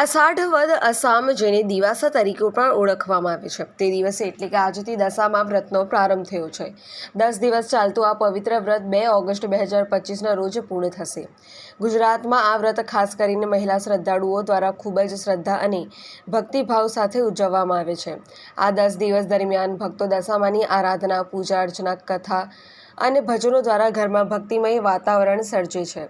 અષાઢ વદ અસામ જેને દિવાસા તરીકે પણ ઓળખવામાં આવે છે. તે દિવસે એટલે કે આજથી દશામાં વ્રતનો પ્રારંભ થયો છે. દસ દિવસ ચાલતું આ પવિત્ર વ્રત બે ઓગસ્ટ બે હજાર પચીસના રોજ પૂર્ણ થશે. ગુજરાતમાં આ વ્રત ખાસ કરીને મહિલા શ્રદ્ધાળુઓ દ્વારા ખૂબ જ શ્રદ્ધા અને ભક્તિભાવ સાથે ઉજવવામાં આવે છે. આ દસ દિવસ દરમિયાન ભક્તો દશામાની આરાધના, પૂજા અર્ચના, કથા અને ભજનો દ્વારા ઘરમાં ભક્તિમય વાતાવરણ સર્જે છે.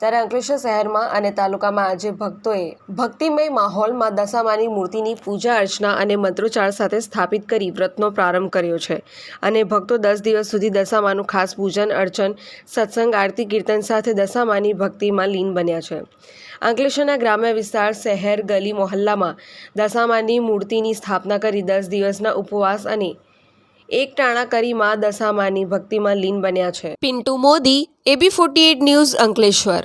ત્યારે અંકલેશ્વર શહેરમાં અને તાલુકામાં આજે ભક્તોએ ભક્તિમય માહોલમાં દશામાની મૂર્તિની પૂજા અર્ચના અને મંત્રોચ્ચાર સાથે સ્થાપિત કરી વ્રતનો પ્રારંભ કર્યો છે. અને ભક્તો દસ દિવસ સુધી દશામાનું ખાસ પૂજન, અર્ચન, સત્સંગ, આરતી, કીર્તન સાથે દશામાની ભક્તિમાં લીન બન્યા છે. અંકલેશ્વરના ગ્રામ્ય વિસ્તાર, શહેર, ગલી, મોહલ્લામાં દશામાની મૂર્તિની સ્થાપના કરી દસ દિવસના ઉપવાસ અને એક ટાણા કરી માં દશામાની ભક્તિમાં લીન બન્યા છે. Pintu Modi, AB forty news Ankleshwar.